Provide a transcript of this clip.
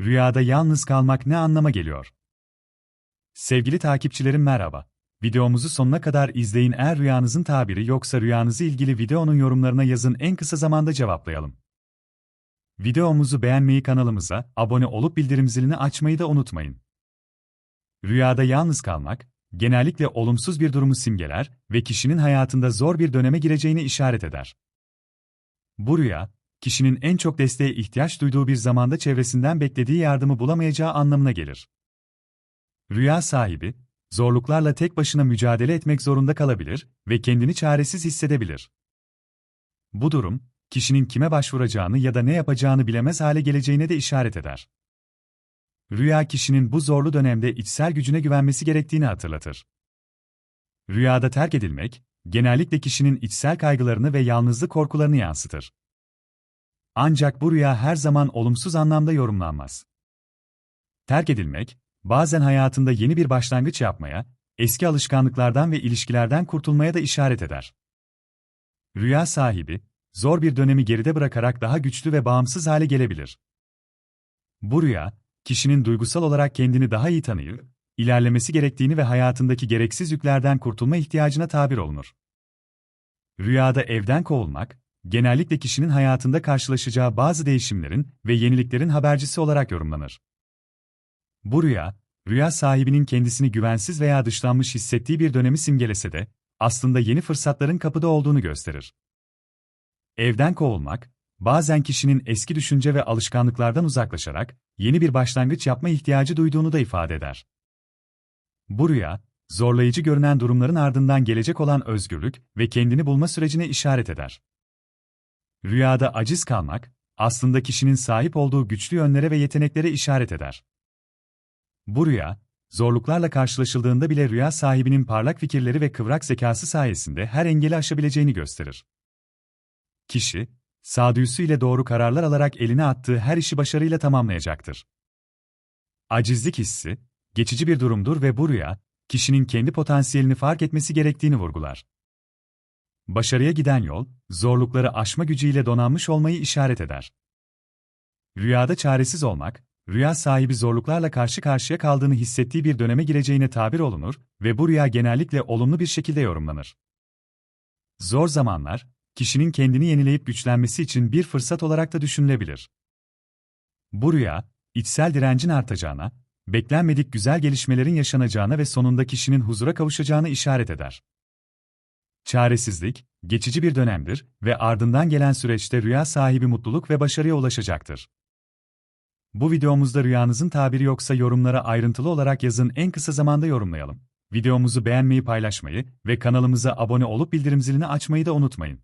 Rüyada yalnız kalmak ne anlama geliyor? Sevgili takipçilerim merhaba. Videomuzu sonuna kadar izleyin eğer rüyanızın tabiri yoksa rüyanızı ilgili videonun yorumlarına yazın en kısa zamanda cevaplayalım. Videomuzu beğenmeyi kanalımıza, abone olup bildirim zilini açmayı da unutmayın. Rüyada yalnız kalmak, genellikle olumsuz bir durumu simgeler ve kişinin hayatında zor bir döneme gireceğini işaret eder. Bu rüya, kişinin en çok desteğe ihtiyaç duyduğu bir zamanda çevresinden beklediği yardımı bulamayacağı anlamına gelir. Rüya sahibi, zorluklarla tek başına mücadele etmek zorunda kalabilir ve kendini çaresiz hissedebilir. Bu durum, kişinin kime başvuracağını ya da ne yapacağını bilemez hale geleceğine de işaret eder. Rüya kişinin bu zorlu dönemde içsel gücüne güvenmesi gerektiğini hatırlatır. Rüyada terk edilmek, genellikle kişinin içsel kaygılarını ve yalnızlık korkularını yansıtır. Ancak bu rüya her zaman olumsuz anlamda yorumlanmaz. Terk edilmek, bazen hayatında yeni bir başlangıç yapmaya, eski alışkanlıklardan ve ilişkilerden kurtulmaya da işaret eder. Rüya sahibi, zor bir dönemi geride bırakarak daha güçlü ve bağımsız hale gelebilir. Bu rüya, kişinin duygusal olarak kendini daha iyi tanıyıp, ilerlemesi gerektiğini ve hayatındaki gereksiz yüklerden kurtulma ihtiyacına tabir olunur. Rüyada evden kovulmak, genellikle kişinin hayatında karşılaşacağı bazı değişimlerin ve yeniliklerin habercisi olarak yorumlanır. Bu rüya, rüya sahibinin kendisini güvensiz veya dışlanmış hissettiği bir dönemi simgelese de, aslında yeni fırsatların kapıda olduğunu gösterir. Evden kovulmak, bazen kişinin eski düşünce ve alışkanlıklardan uzaklaşarak, yeni bir başlangıç yapma ihtiyacı duyduğunu da ifade eder. Bu rüya, zorlayıcı görünen durumların ardından gelecek olan özgürlük ve kendini bulma sürecine işaret eder. Rüyada aciz kalmak, aslında kişinin sahip olduğu güçlü yönlere ve yeteneklere işaret eder. Bu rüya, zorluklarla karşılaşıldığında bile rüya sahibinin parlak fikirleri ve kıvrak zekası sayesinde her engeli aşabileceğini gösterir. Kişi, sağduyusu ile doğru kararlar alarak eline attığı her işi başarıyla tamamlayacaktır. Acizlik hissi, geçici bir durumdur ve bu rüya, kişinin kendi potansiyelini fark etmesi gerektiğini vurgular. Başarıya giden yol, zorlukları aşma gücüyle donanmış olmayı işaret eder. Rüyada çaresiz olmak, rüya sahibi zorluklarla karşı karşıya kaldığını hissettiği bir döneme gireceğine tabir olunur ve bu rüya genellikle olumlu bir şekilde yorumlanır. Zor zamanlar, kişinin kendini yenileyip güçlenmesi için bir fırsat olarak da düşünülebilir. Bu rüya, içsel direncin artacağına, beklenmedik güzel gelişmelerin yaşanacağına ve sonunda kişinin huzura kavuşacağına işaret eder. Çaresizlik, geçici bir dönemdir ve ardından gelen süreçte rüya sahibi mutluluk ve başarıya ulaşacaktır. Bu videomuzda rüyanızın tabiri yoksa yorumlara ayrıntılı olarak yazın en kısa zamanda yorumlayalım. Videomuzu beğenmeyi paylaşmayı ve kanalımıza abone olup bildirim zilini açmayı da unutmayın.